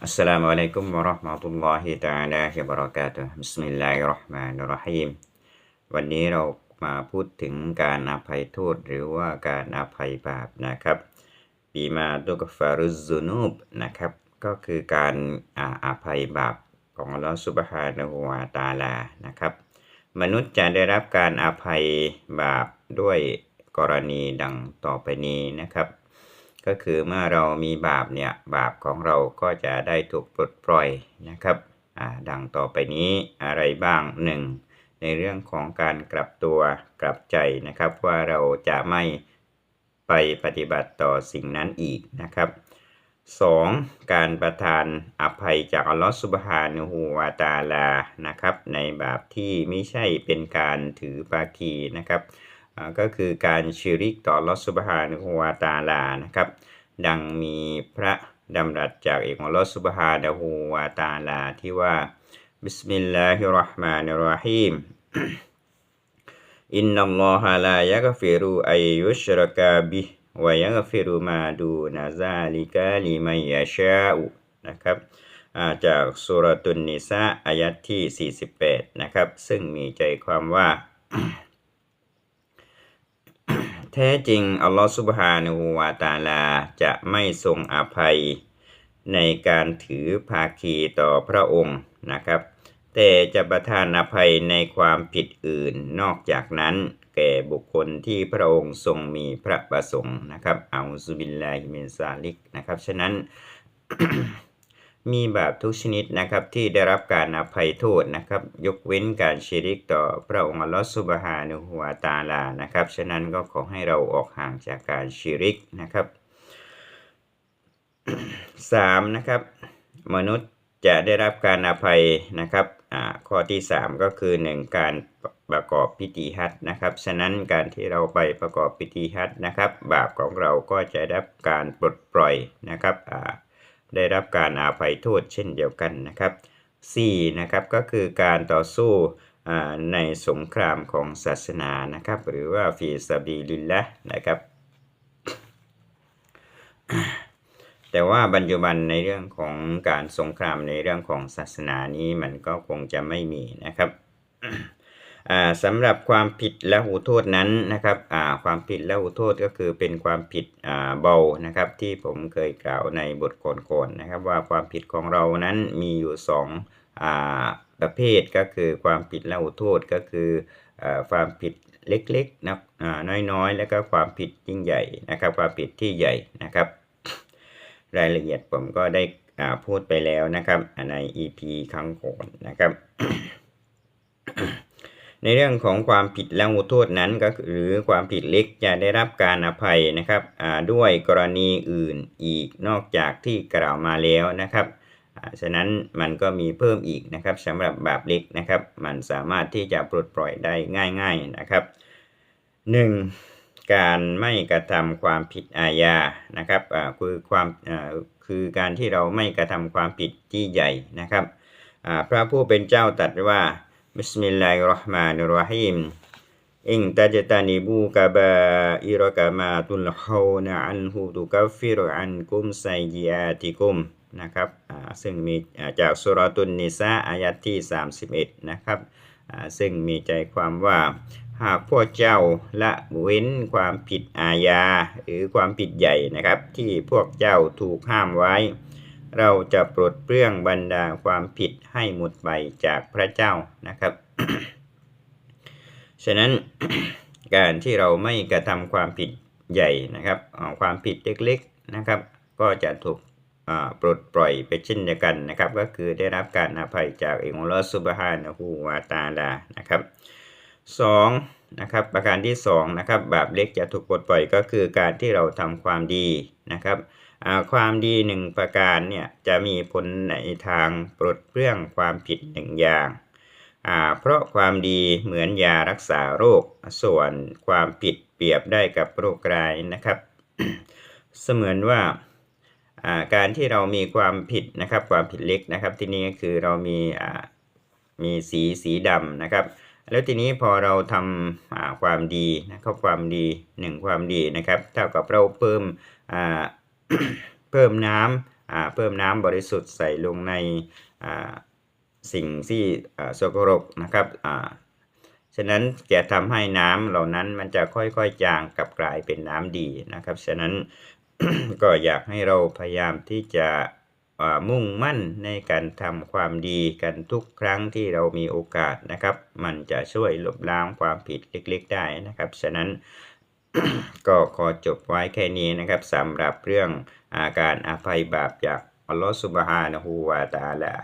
Assalamualaikum warahmatullahi taala wabarakatuh Bismillahirrahmanirrahim วันนี้เรามาพูดถึงการอภัยโทษหรือว่าการอภัยบาปนะครับปีมาตุกฟารุซูนูบนะครับ ก็คือการอภัยบาปของลอสุบฮานะฮูวตาลานะครับ มนุษย์จะได้รับการอภัยบาปด้วยกรณีดังต่อไปนี้นะครับ ก็คือเมื่อเรามีบาปเนี่ยบาปของเราก็จะได้ถูกปลดปล่อยนะครับดังต่อไปนี้อะไรบ้างหนึ่งในเรื่องของการกลับตัวกลับใจนะครับว่าเราจะไม่ไปปฏิบัติต่อสิ่งนั้นอีกนะครับ 2. การประทานอภัยจากอัลลอฮฺสุบฮานะฮูวาตาลานะครับ ในบาปที่ไม่ใช่เป็นการถือปาคีนะครับ ก็คือการชิริกต่อลอสุบฮานะฮูวาตาลานะครับ ดังมีพระดำรัสจากเอกของลอสุบฮานะฮูวาตาลาที่ว่าบิสมิลลาฮิรราะห์มานิรราะฮีมอินนัลลอฮะลายักฟิรุอัยยุชรกะบิวะยักฟิรุมาดูนาซาลิกะลิมัยยะชาอุนะครับาจากสุรตุนนิสาอายัดที่ 48 นะครับ ซึ่งมีใจความว่า แท้จริง อัลลอฮฺสุบฮานูวาตาลา จะไม่ทรงอภัยในการถือภาคีต่อพระองค์นะครับ แต่จะประทานอภัยในความผิดอื่นนอกจากนั้น แก่บุคคลที่พระองค์ทรงมีพระประสงค์นะครับอัลซุบิลลาฮิมินซาลิกนะครับ ฉะนั้น มีบาปทุกชนิดนะครับที่ได้รับการอภัยโทษนะครับ ยกเว้นการชิริกต่อพระองค์ลอฮฺซุบฮานะฮูวตาลานะครับ ฉะนั้นก็ขอให้เราออกห่างจากการชิริกนะครับสามนะครับ มนุษย์จะได้รับการอภัยนะครับข้อที่ 3 ก็คือ 1 การประกอบพิธีฮัจญ์นะครับ ฉะนั้นการที่เราไปประกอบพิธีฮัจญ์นะครับ บาปของเราก็จะได้รับการปลดปล่อยนะครับ ได้รับการอาภัยโทษเช่นเดียวกันนะครับ 4 นะครับก็คือการต่อสู้ในสงครามของศาสนานะครับ หรือว่าฟีซาบีลิลละนะครับ แต่ว่าปัจจุบันในเรื่องของการสงครามในเรื่องของศาสนานี้มันก็คงจะไม่มีนะครับ สำหรับความผิดและหูโทษนั้นนะครับความผิดและหูโทษก็คือเป็นความผิดเบานะครับ ที่ผมเคยกล่าวในบทก่อนๆนะครับ ว่าความผิดของเรานั้นมีอยู่สองประเภทก็คือความผิดและหูโทษก็คือความผิดเล็กๆนะน้อยๆ แล้วก็ความผิดยิ่งใหญ่นะครับ ความผิดที่ใหญ่นะครับ รายละเอียดผมก็ได้พูดไปแล้วนะครับใน EP ครั้งก่อนนะครับ ในเรื่องของความผิดและหูโทษนั้นก็หรือความผิดเล็กจะได้รับการอภัยนะครับด้วยกรณีอื่นอีกนอกจากที่กล่าวมาแล้วนะครับฉะนั้นมันก็มีเพิ่มอีกนะครับสำหรับบาปเล็กนะครับ มันสามารถที่จะปลดปล่อยได้ง่าย ๆนะครับ 1. การไม่กระทำความผิดอาญานะครับคือความคือการที่เราไม่กระทำความผิดที่ใหญ่นะครับพระผู้เป็นเจ้าตรัสว่า บิสมิลลาฮิรเราะห์มานิรเราะฮีมอิงตัจตานิบูกะบาอิรกะมาตุลฮาวนะอันฮูตุกัฟฟิรอันกุมไซยิอาติกุมนะครับซึ่งมีจากสุรตุนนิสาอายัดที่ 31 นะครับซึ่งมีใจความว่าหากพวกเจ้าละเว้นความผิดอาญาหรือความผิดใหญ่นะครับ ที่พวกเจ้าถูกห้ามไว้ เราจะปลดเปลื้องบรรดาความผิดให้หมดไปจากพระเจ้านะครับ ฉะนั้นการที่เราไม่กระทำความผิดใหญ่นะครับ ความผิดเล็กๆนะครับ ก็จะถูกปลดปล่อยไปเช่นเดียวกันนะครับ ก็คือได้รับการอภัยจากเองค์อัลอฮฺซุบฮานะฮูวาตาลานะครับสองนะครับประการที่สองนะครับบาปเล็กจะถูกปลดปล่อยก็คือการที่เราทำความดีนะครับ ความดีหนึ่งประการเนี่ยจะมีผลในทางปลดเปลื้องความผิดหนึ่งอย่างาเพราะความดีเหมือนยารักษาโรค ส่วนความผิดเปรียบได้กับโรคร้ายนะครับ เสมือนว่าาการที่เรามีความผิดนะครับความผิดเล็กนะครับ ที่นี้ก็คือเรามีมีสีสีดำนะครับ แล้วทีนี้พอเราทำความดีนะครับความดีหนึ่งความดีนะครับ เท่ากับเราเพิ่มอ่า เพิ่มน้ำอ่าเพิ่มน้ำบริสุทธิ์ใส่ลงในสิ่งที่สกปรกนะครับอ่าฉะนั้นจะทำให้น้ำเหล่านั้นมันจะค่อยๆจางกลับกลายเป็นน้ำดีนะครับ ฉะนั้นก็อยากให้เราพยายามที่จะมุ่งมั่นในการทำความดีกันทุกครั้งที่เรามีโอกาสนะครับ มันจะช่วยลบล้างความผิดเล็กๆได้นะครับ ฉะนั้น ก็ขอจบไว้แค่นี้นะครับสำหรับเรื่องอาการอภัยบาปจากอัลลอฮฺสุบฮานะฮูวาตาลา